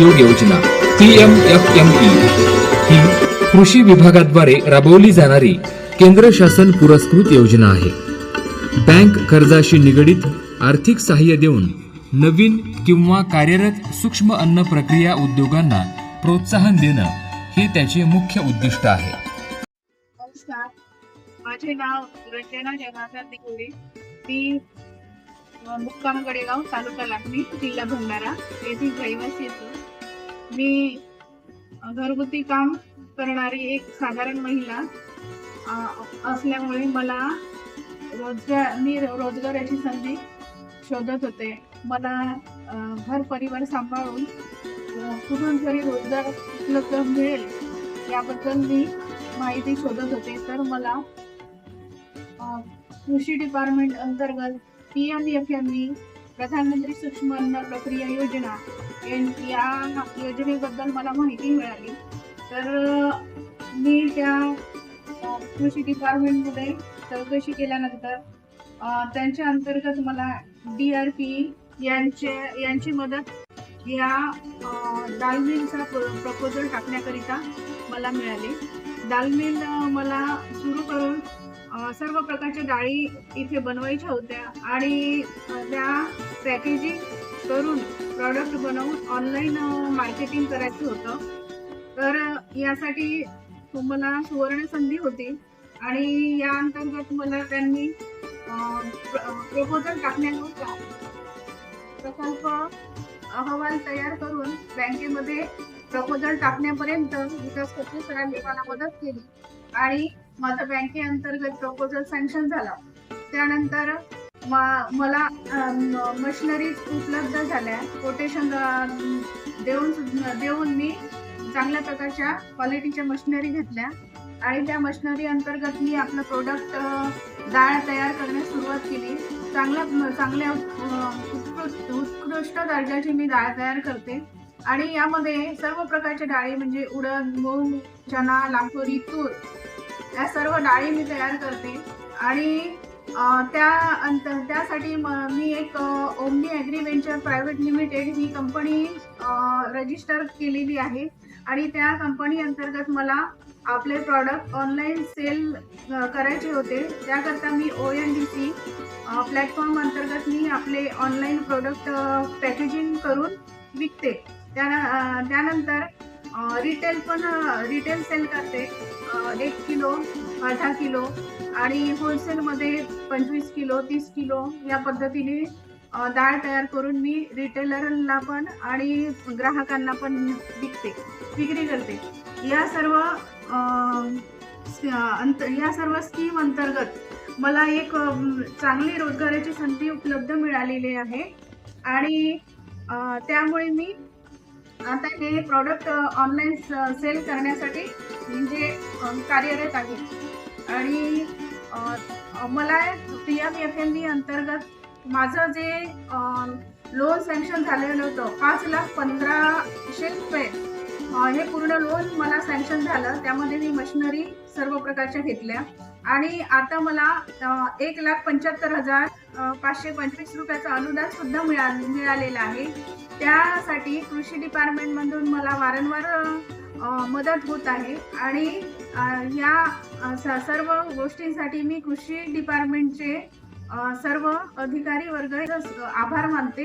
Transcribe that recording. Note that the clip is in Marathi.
उद्योग योजना P M F M E. ही कृषी विभागाद्वारे राबवली जाणारी केंद्र शासन पुरस्कृत योजना आहे. बँक कर्जाशी निगडित आर्थिक सहाय्य देऊन नवीन किंवा कार्यरत सूक्ष्म अन्न प्रक्रिया उद्योगांना प्रोत्साहन देणं हे त्याचे मुख्य उद्दिष्ट आहे. नमस्कार. माझे नाव रंजना जनार्दन दिगोडे मी मुक्काम गडेगाव तालुका लाखणी जिल्हा भंडारा येथील रहिवासी येतो मी घरगुती काम करणारी एक साधारण महिला असल्यामुळे मला रोजगार मी रोजगाराची संधी शोधत होते. मला घर परिवार सांभाळून कुठून तरी रोजगार उपलब्ध मिळेल याबद्दल मी माहिती शोधत होते. तर मला कृषी डिपार्टमेंट अंतर्गत P M F M E प्रधानमंत्री सूक्ष्म अन्न प्रक्रिया योजना एन- या योजनेबद्दल मला माहिती मिळाली. तर मी त्या कृषी डिपार्टमेंटमध्ये चौकशी केल्यानंतर त्यांच्या अंतर्गत मला डी आर पी यांचे यांची मदत या अ, प्रपोजल टाकण्याकरिता मला मिळाले. दालमिल मला सुरू करून सर्व प्रकारच्या डाळी इथे बनवायच्या होत्या आणि त्या पॅकेजिंग करून प्रॉडक्ट बनवून ऑनलाईन मार्केटिंग करायचं होतं. तर यासाठी मला सुवर्ण संधी होती. आणि या अंतर्गत मला त्यांनी प्रपोजल टाकण्याचा प्रकल्प अहवाल तयार करून बँकेमध्ये प्रपोजल टाकण्यापर्यंत विकास कत्री सरांनी मला मदत केली. आणि माझा बँकेअंतर्गत प्रपोजल सँक्शन झाला. त्यानंतर मला मशिनरीज उपलब्ध झाल्या. कोटेशन देऊन देऊन मी चांगल्या प्रकारच्या क्वालिटीच्या मशिनरी घेतल्या. आणि त्या मशिनरी अंतर्गत मी आपलं प्रोडक्ट डाळ तयार करण्यास सुरुवात केली. चांगल्या चांगल्या उत्कृष्ट उत्कृष्ट दर्जाची मी डाळ तयार करते. आणि यामध्ये सर्व प्रकारच्या डाळी म्हणजे उडद मूग चना लांबोरी तूर या सर्व डाळी मी तयार करते. आणि त्या अंत त्यासाठी म- मी एक ओमनी ॲग्रीव्हेंचर प्रायव्हेट लिमिटेड ही कंपनी रजिस्टर केलेली आहे. आणि त्या कंपनी अंतर्गत मला आपले प्रॉडक्ट ऑनलाईन सेल करायचे होते. त्याकरता मी O N D C platform अंतर्गत मी आपले ऑनलाईन प्रोडक्ट पॅकेजिंग करून विकते. त्या त्यानंतर रिटेल पण रिटेल सेल करते. एक किलो अर्धा किलो. आणि होलसेलमध्ये पंचवीस किलो तीस किलो या पद्धतीने डाळ तयार करून मी रिटेलरला पण आणि ग्राहकांना पण विकते विक्री करते. या सर्व अंत या सर्व स्कीम अंतर्गत मला एक चांगली रोजगाराची संधी उपलब्ध मिळालेली आहे. आणि त्यामुळे मी आता हे प्रॉडक्ट ऑनलाईन सेल करण्यासाठी म्हणजे कार्यरत आहे. आणि मला P M F M B अंतर्गत माझं जे लोन सँक्शन झालेलं होतं पाच लाख पंधराशे रुपये हे पूर्ण लोन मला सँक्शन झालं. त्यामध्ये मी मशिनरी सर्व प्रकारच्या घेतल्या. आणि आता मला एक लाख पंच्याहत्तर हजार पाचशे पंचवीस रुपयाचं अनुदान सुद्धा मिळा मिळालेलं आहे. त्यासाठी कृषी डिपार्टमेंटमधून मला वारंवार मदत होत आहे. आणि या सर्व गोष्टींसाठी मी कृषी डिपार्टमेंटचे सर्व अधिकारी वर्ग आभार मानते.